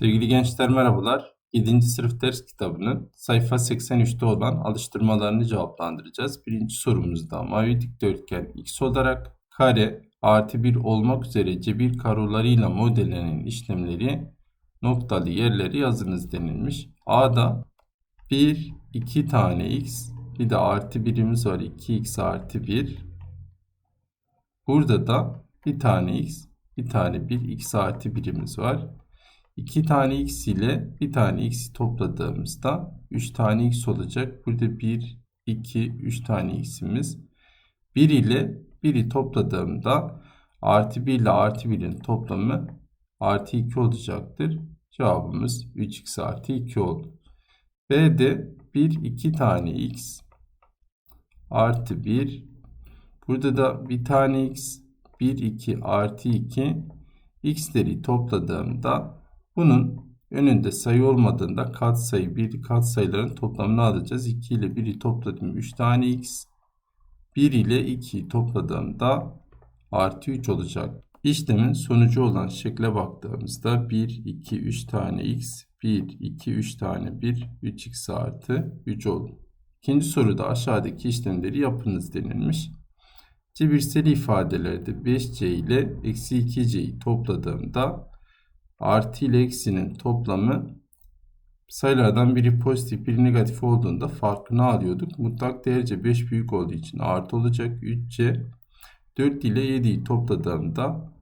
Sevgili gençler merhabalar. 7. sınıf ders kitabının sayfa 83'te olan alıştırmalarını cevaplandıracağız. Birinci sorumuzda mavi dikdörtgen x olarak kare artı 1 olmak üzere cebir karolarıyla modellenen işlemleri noktalı yerleri yazınız denilmiş. A'da 1, 2 tane x bir de artı birimiz var 2x artı 1. Burada da bir tane x bir tane 1 x artı birimiz var. 2 tane x ile bir tane x topladığımızda 3 tane x olacak. Burada 1, 2, 3 tane x'imiz. 1 ile 1'i topladığımda artı 1 ile artı 1'in toplamı artı 2 olacaktır. Cevabımız 3x artı 2 oldu. B'de 1, 2 tane x artı 1. Burada da bir tane x 1, 2 artı 2 x'leri topladığımda bunun önünde sayı olmadığında katsayı bir katsayıların toplamını alacağız. 2 ile 1'i topladım 3 tane x. 1 ile 2'yi topladığımda artı 3 olacak. İşlemin sonucu olan şekle baktığımızda 1, 2, 3 tane x, 1, 2, 3 tane 1, 3x artı 3 oldu. İkinci soruda aşağıdaki işlemleri yapınız denilmiş. Cebirsel ifadelerde 5c ile eksi 2c'yi topladığımda artı ile eksinin toplamı sayılardan biri pozitif biri negatif olduğunda farkını alıyorduk. Mutlak değerce 5 büyük olduğu için artı olacak 3c. 4 ile 7'yi topladığımda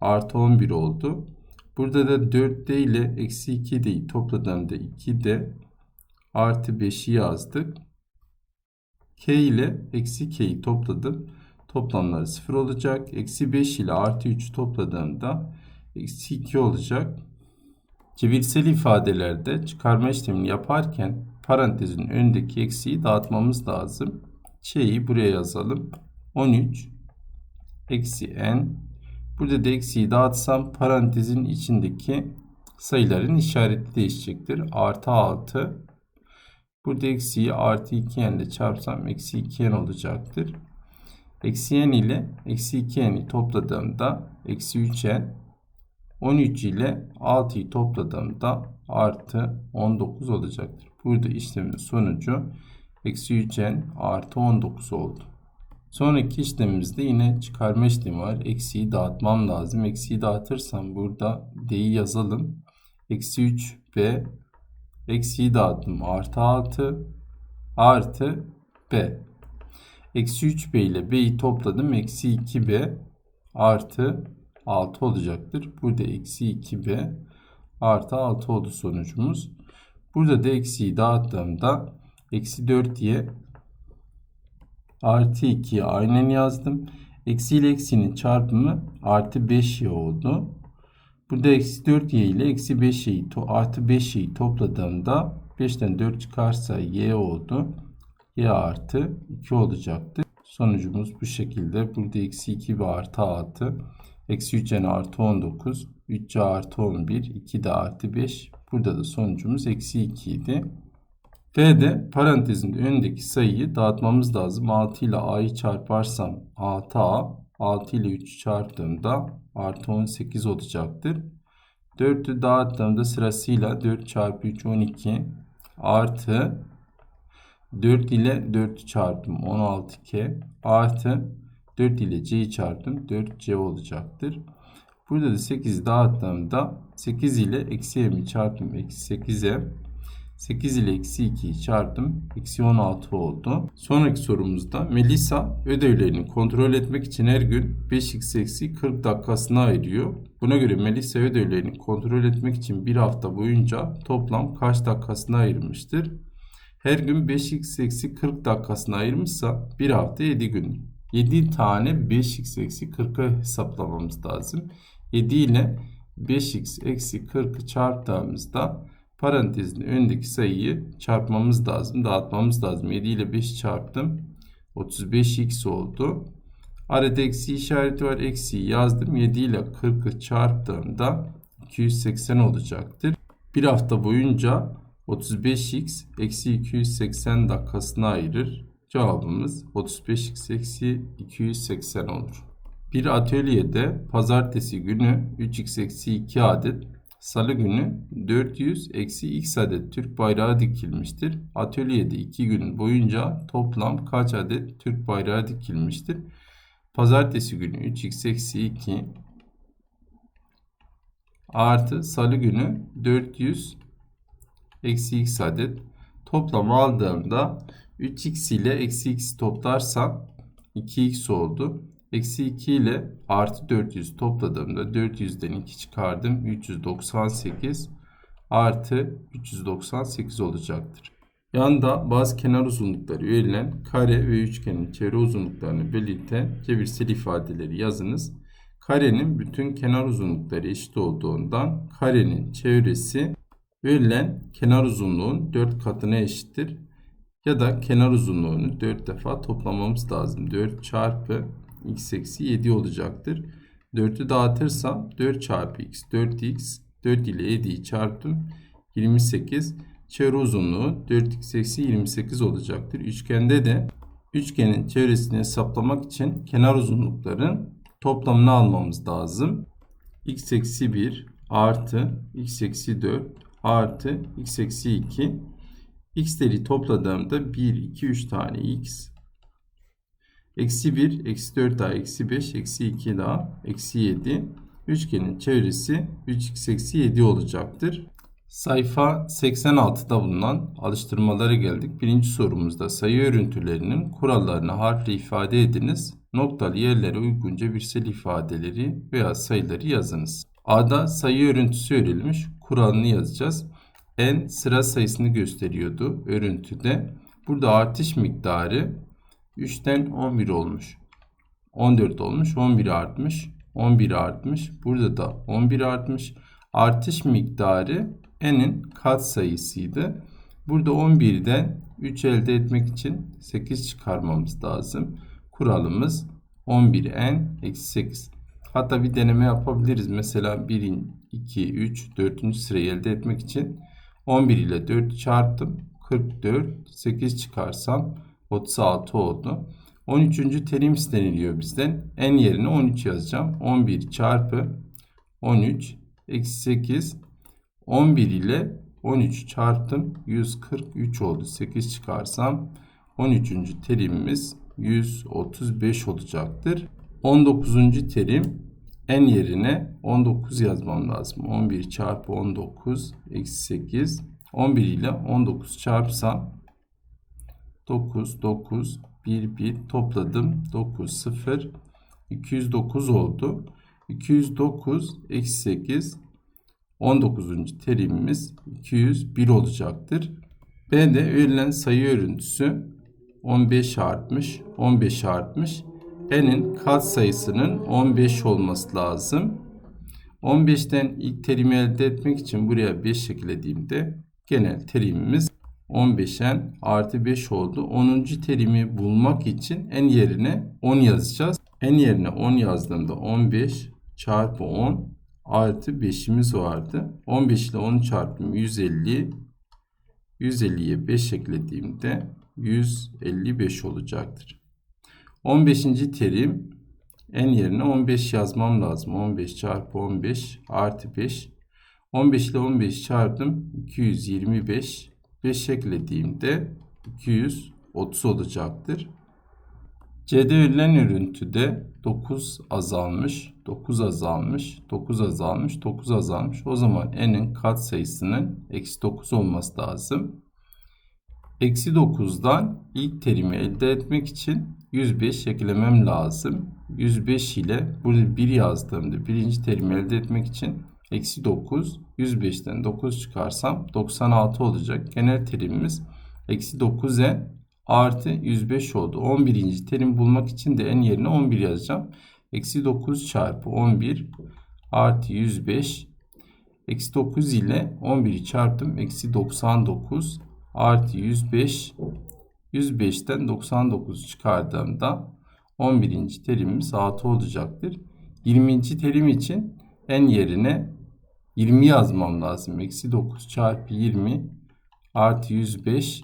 artı 11 oldu. Burada da 4d ile eksi 2d'yi topladığımda 2d artı 5'i yazdık. k ile eksi k'yi topladım. Toplamları 0 olacak. Eksi 5 ile artı 3 topladığımda eksi 2 olacak. Cebirsel ifadelerde çıkarma işlemini yaparken parantezin önündeki eksiyi dağıtmamız lazım. Ç'yi buraya yazalım. 13 eksi n. Burada da eksiyi dağıtsam parantezin içindeki sayıların işareti değişecektir. Artı 6. Burada eksiyi artı 2n ile çarpsam eksi 2n olacaktır. Eksi n ile eksi 2n'i topladığımda eksi 3n 13 ile 6'yı topladığımda artı 19 olacaktır. Burada işlemin sonucu eksi 3n artı 19 oldu. Sonraki işlemimizde yine çıkarma işlemi var. Eksiyi dağıtmam lazım. Eksiyi dağıtırsam burada d'yi yazalım. Eksi 3b eksiyi dağıttım. Artı 6 artı b. Eksi 3b ile b'yi topladım. Eksi 2b artı 6 olacaktır. Burada eksi 2b artı 6 oldu sonucumuz. Burada da eksiyi dağıttığımda eksi 4 diye artı 2'yi aynen yazdım. Eksi ile eksinin çarpımı artı 5y oldu. Burada eksi 4y ile eksi 5y'yi artı 5y'yi topladığımda 5'ten 4 çıkarsa y oldu. y artı 2 olacaktır. Sonucumuz bu şekilde. Burada eksi 2 ve artı 6. Eksi 3n artı 19. 3c artı 11. 2 de artı 5. Burada da sonucumuz eksi 2 idi. D'de parantezin önündeki sayıyı dağıtmamız lazım. 6 ile a'yı çarparsam 6a. 6 ile 3'ü çarptığımda artı 18 olacaktır. 4'ü dağıttığımda sırasıyla 4 çarpı 3 12 artı 4 ile 4 çarptım 16k artı 4 ile c'yi çarptım 4c olacaktır. Burada da 8'i dağıttığımda 8 ile eksi m'yi çarptım eksi 8'e 8 ile eksi 2'yi çarptım. Eksi 16 oldu. Sonraki sorumuzda Melisa ödevlerini kontrol etmek için her gün 5x eksi 40 dakikasını ayırıyor. Buna göre Melisa ödevlerini kontrol etmek için bir hafta boyunca toplam kaç dakikasını ayırmıştır? Her gün 5x eksi 40 dakikasını ayırmışsa bir hafta 7 gün. 7 tane 5x eksi 40'ı hesaplamamız lazım. 7 ile 5x eksi 40'ı çarptığımızda parantezin önündeki sayıyı çarpmamız lazım. Dağıtmamız lazım. 7 ile 5 çarptım. 35x oldu. Arada eksi işareti var. Eksiyi yazdım. 7 ile 40'ı çarptığımda 280 olacaktır. Bir hafta boyunca 35x eksi 280 dakikasını ayırır. Cevabımız 35x eksi 280 olur. Bir atölyede pazartesi günü 3x eksi 2 adet Salı günü 400 eksi x adet Türk bayrağı dikilmiştir. Atölyede 2 gün boyunca toplam kaç adet Türk bayrağı dikilmiştir? Pazartesi günü 3x eksi 2 artı salı günü 400 eksi x adet toplam aldığımda 3x ile eksi x toplarsam 2x oldu. Eksi 2 ile artı 400 topladığımda 400'den 2 çıkardım. 398 artı 398 olacaktır. Yanda bazı kenar uzunlukları verilen kare ve üçgenin çevre uzunluklarını belirten cebirsel ifadeleri yazınız. Karenin bütün kenar uzunlukları eşit olduğundan karenin çevresi verilen kenar uzunluğun 4 katına eşittir. Ya da kenar uzunluğunu 4 defa toplamamız lazım. 4 çarpı x eksi 7 olacaktır. 4'ü dağıtırsam 4 çarpı x 4x 4 ile 7'yi çarptım. 28 çevre uzunluğu 4x eksi 28 olacaktır. Üçgende de üçgenin çevresini hesaplamak için kenar uzunlukların toplamını almamız lazım. x eksi 1 artı x eksi 4 artı x eksi 2 x'leri topladığımda 1, 2, 3 tane x Eksi 1, eksi 4 daha, eksi 5, eksi 2 daha, eksi 7. Üçgenin çevresi 3x eksi 7 olacaktır. Sayfa 86'da bulunan alıştırmalara geldik. Birinci sorumuzda sayı örüntülerinin kurallarını harfle ifade ediniz. Noktalı yerlere uygunca birsel ifadeleri veya sayıları yazınız. A'da sayı örüntüsü verilmiş. Kuralını yazacağız. N sıra sayısını gösteriyordu örüntüde. Burada artış miktarı 3'ten 11 olmuş. 14 olmuş. 11 artmış. 11 artmış. Burada da 11 artmış. Artış miktarı n'in kat sayısıydı. Burada 11'den 3 elde etmek için 8 çıkarmamız lazım. Kuralımız 11n eksi 8. Hatta bir deneme yapabiliriz. Mesela 1, 2, 3, 4. sırayı elde etmek için 11 ile 4 çarptım. 44, 8 çıkarsam 36 oldu. 13. terim isteniliyor bizden. En yerine 13 yazacağım. 11 çarpı 13 eksi 8 11 ile 13 çarptım. 143 oldu. 8 çıkarsam 13. terimimiz 135 olacaktır. 19. terim en yerine 19 yazmam lazım. 11 çarpı 19 eksi 8. 11 ile 19 çarpsam 9, 9, 1, 1 topladım. 9, 0, 209 oldu. 209 eksi 8 19. terimimiz 201 olacaktır. B'de verilen sayı örüntüsü 15 artmış, 15 artmış. N'in kat sayısının 15 olması lazım. 15'ten ilk terimi elde etmek için buraya 5 eklediğimde genel terimimiz 15'en artı 5 oldu. 10. terimi bulmak için en yerine 10 yazacağız. En yerine 10 yazdığımda 15 çarpı 10 artı 5'imiz vardı. 15 ile 10 çarpım 150. 150'ye 5 eklediğimde 155 olacaktır. 15. terim en yerine 15 yazmam lazım. 15 çarpı 15 artı 5. 15 ile 15 çarptım. 225 5 eklediğimde 230 olacaktır. C'de verilen örüntüde 9 azalmış, 9 azalmış, 9 azalmış, 9 azalmış. O zaman n'in kat sayısının eksi 9 olması lazım. Eksi 9'dan ilk terimi elde etmek için 105 eklemem lazım. 105 ile burada 1 yazdığımda birinci terimi elde etmek için Eksi 9. 105'ten 9 çıkarsam 96 olacak. Genel terimimiz eksi 9n artı 105 oldu. 11. terim bulmak için de n yerine 11 yazacağım. Eksi 9 çarpı 11 artı 105 eksi 9 ile 11'i çarptım. Eksi 99 artı 105 105'ten 99 çıkardığımda 11. terimimiz 6 olacaktır. 20. terim için n yerine 20 yazmam lazım. Eksi 9 çarpı 20 artı 105.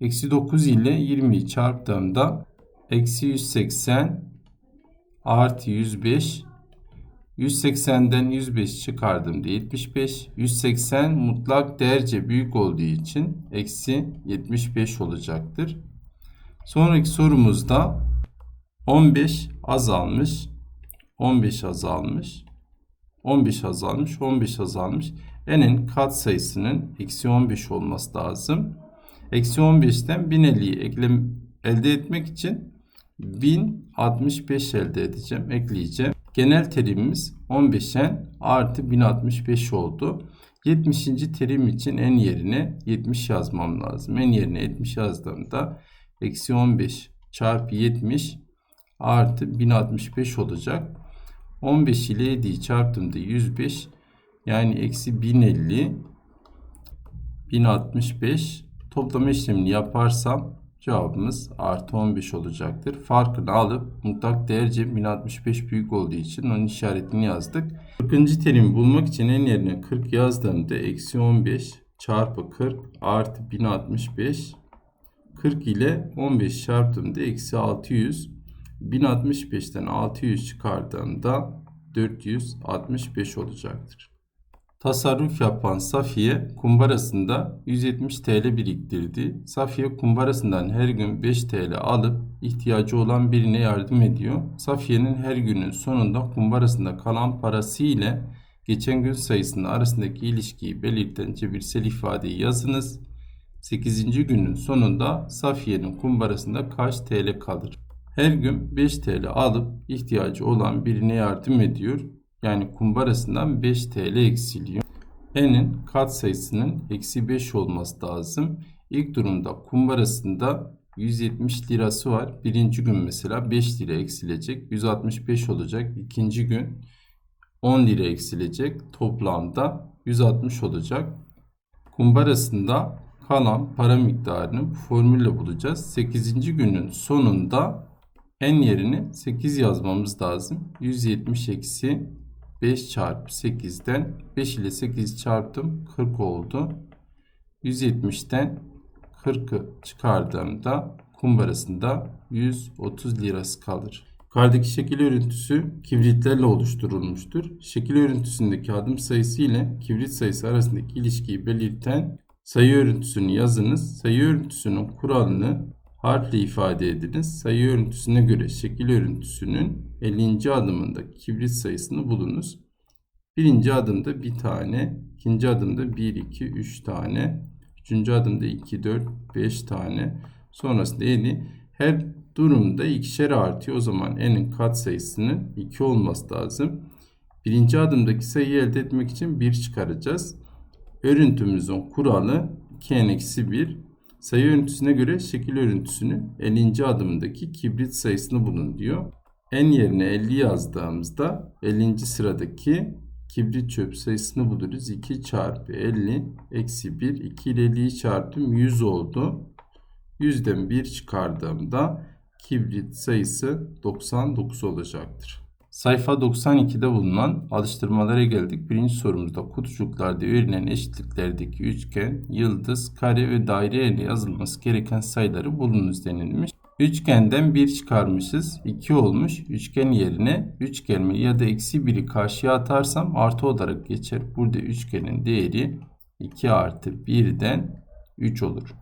Eksi 9 ile 20'yi çarptığımda eksi 180 artı 105 180'den 105 çıkardığımda 75. 180 mutlak değerce büyük olduğu için eksi 75 olacaktır. Sonraki sorumuzda 15 azalmış. 15 azalmış. 15 azalmış. 15 azalmış. N'in kat sayısının eksi 15 olması lazım. Eksi 15'ten 1050'yi eklem, elde etmek için 1065 elde edeceğim. Ekleyeceğim. Genel terimimiz 15'en artı 1065 oldu. 70. terim için en yerine 70 yazmam lazım. En yerine 70 yazdığımda eksi 15 çarpı 70 artı 1065 olacak. 15 ile 7'yi çarptığımda 105 yani eksi 1050 1065 toplama işlemini yaparsam cevabımız artı 15 olacaktır. Farkını alıp mutlak değerce 1065 büyük olduğu için onun işaretini yazdık. 40. terimi bulmak için en yerine 40 yazdığımda eksi 15 çarpı 40 artı 1065 40 ile 15 çarptığımda eksi 600 1065'ten 600 çıkardığımda 465 olacaktır. Tasarruf yapan Safiye kumbarasında 170 TL biriktirdi. Safiye kumbarasından her gün 5 TL alıp ihtiyacı olan birine yardım ediyor. Safiye'nin her günün sonunda kumbarasında kalan parası ile geçen gün sayısının arasındaki ilişkiyi belirten cebirsel ifadeyi yazınız. 8. günün sonunda Safiye'nin kumbarasında kaç TL kalır? Her gün 5 TL alıp ihtiyacı olan birine yardım ediyor. Yani kumbarasından 5 TL eksiliyor. N'in katsayısının eksi 5 olması lazım. İlk durumda kumbarasında 170 lirası var. Birinci gün mesela 5 lira eksilecek. 165 olacak. İkinci gün 10 lira eksilecek. Toplamda 160 olacak. Kumbarasında kalan para miktarını formülle bulacağız. 8. günün sonunda n yerine 8 yazmamız lazım. 170 eksi 5 çarpı 8'den 5 ile 8 çarptım 40 oldu. 170'ten 40'ı çıkardığımda kumbarasında 130 lirası kalır. Yukarıdaki şekil örüntüsü kibritlerle oluşturulmuştur. Şekil örüntüsündeki adım sayısı ile kibrit sayısı arasındaki ilişkiyi belirten sayı örüntüsünü yazınız. Sayı örüntüsünün kuralını harfle ifade ediniz. Sayı örüntüsüne göre şekil örüntüsünün 50. adımında kibrit sayısını bulunuz. Birinci adımda bir tane, ikinci adımda 1, 2, 3 tane, üçüncü adımda 2, 4, 5 tane, sonrasında 7. Her durumda ikişer artıyor. O zaman n'in kat sayısının 2 olması lazım. Birinci adımdaki sayıyı elde etmek için 1 çıkaracağız. Örüntümüzün kuralı 2n-1 Sayı örüntüsüne göre şekil örüntüsünün 50. adımındaki kibrit sayısını bulun diyor. En yerine 50 yazdığımızda 50. sıradaki kibrit çöp sayısını buluruz. 2 çarpı 50 eksi 1. 2 ile 50'yi çarptım 100 oldu. 100'den 1 çıkardığımda kibrit sayısı 99 olacaktır. Sayfa 92'de bulunan alıştırmalara geldik. Birinci sorumuzda kutucuklarda verilen eşitliklerdeki üçgen, yıldız, kare ve daire ile yazılması gereken sayıları bulunuz denilmiş. Üçgenden 1 çıkarmışız. 2 olmuş. Üçgen yerine 3 gelme ya da eksi 1'i karşıya atarsam artı olarak geçer. Burada üçgenin değeri 2 artı 1'den 3 olur.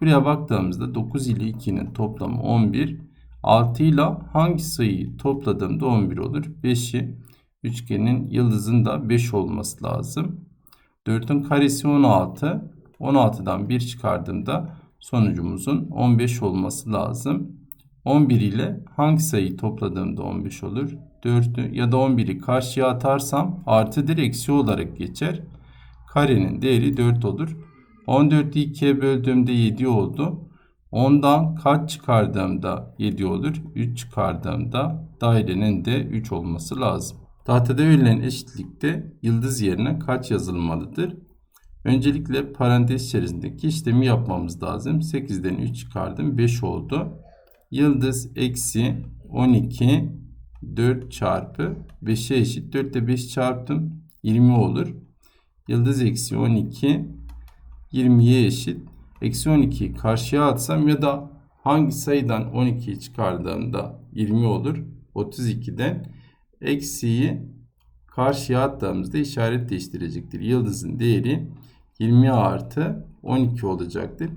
Buraya baktığımızda 9 ile 2'nin toplamı 11. 6 ile hangi sayıyı topladığımda 11 olur? 5'i üçgenin yıldızın da 5 olması lazım. 4'ün karesi 16. 16'dan 1 çıkardığımda sonucumuzun 15 olması lazım. 11 ile hangi sayıyı topladığımda 15 olur? 4'ü ya da 11'i karşıya atarsam artıdır eksi olarak geçer. Karenin değeri 4 olur. 14'ü 2'ye böldüğümde 7 oldu. 10'dan kaç çıkardığımda 7 olur? 3 çıkardığımda dairenin de 3 olması lazım. Tahtada verilen eşitlikte yıldız yerine kaç yazılmalıdır? Öncelikle parantez içerisindeki işlemi yapmamız lazım. 8'den 3 çıkardım. 5 oldu. Yıldız eksi 12 4 çarpı 5'e eşit. 4 ile 5 çarptım. 20 olur. Yıldız eksi 12 20'ye eşit. Eksi 12'yi karşıya atsam ya da hangi sayıdan 12'yi çıkardığımda 20 olur. 32'den eksiği karşıya attığımızda işaret değiştirecektir. Yıldızın değeri 20 artı 12 olacaktır.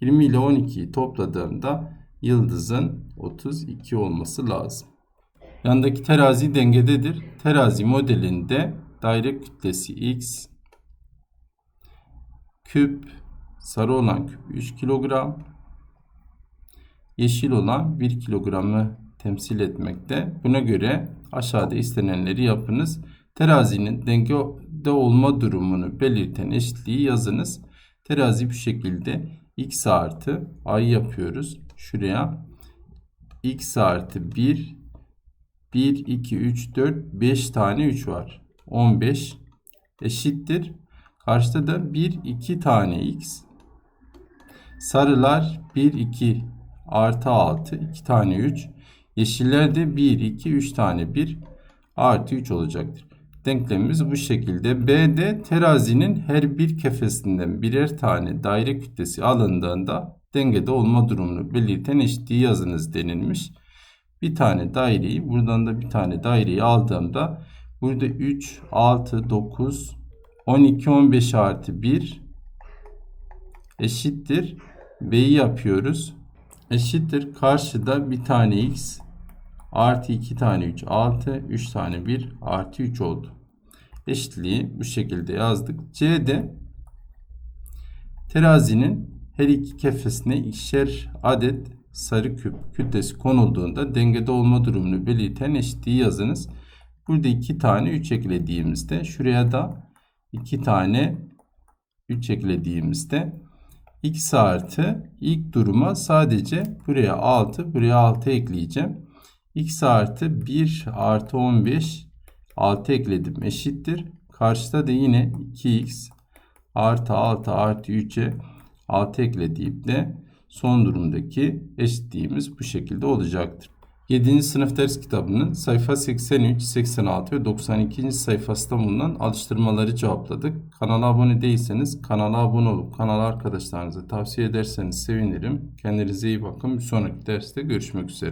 20 ile 12'yi topladığımda yıldızın 32 olması lazım. Yandaki terazi dengededir. Terazi modelinde daire kütlesi x, küp, sarı olan küp 3 kilogram, yeşil olan 1 kilogramı temsil etmekte. Buna göre aşağıda istenenleri yapınız. Terazinin dengede olma durumunu belirten eşitliği yazınız. Terazi bu şekilde x artı ay yapıyoruz. Şuraya x artı 1 1, 2, 3, 4, 5 tane 3 var. 15 eşittir. Karşıda da 1, 2 tane x. Sarılar 1, 2 artı 6, 2 tane 3. Yeşiller de 1, 2, 3 tane 1 artı 3 olacaktır. Denklemimiz bu şekilde. B'de terazinin her bir kefesinden birer tane daire kütlesi alındığında dengede olma durumunu belirten eşitliği yazınız denilmiş. Bir tane daireyi buradan da bir tane daireyi aldığımda burada 3, 6, 9, 12, 15 artı 1 eşittir. B'yi yapıyoruz. Eşittir. Karşıda bir tane x artı 2 tane 3 6 3 tane 1 artı 3 oldu. Eşitliği bu şekilde yazdık. C'de terazinin her iki kefesine ikişer adet sarı küp kütlesi konulduğunda dengede olma durumunu belirten eşitliği yazınız. Burada iki tane 3 eklediğimizde şuraya da iki tane 3 eklediğimizde x artı ilk duruma sadece buraya 6 buraya 6 ekleyeceğim. x artı 1 artı 15 6 ekledim eşittir. Karşıda da yine 2x artı 6 artı 3'e 6 eklediğimde son durumdaki eşitliğimiz bu şekilde olacaktır. 7. sınıf ders kitabının sayfa 83, 86 ve 92. sayfasında bulunan alıştırmaları cevapladık. Kanala abone değilseniz kanala abone olup kanal arkadaşlarınıza tavsiye ederseniz sevinirim. Kendinize iyi bakın. Bir sonraki derste görüşmek üzere.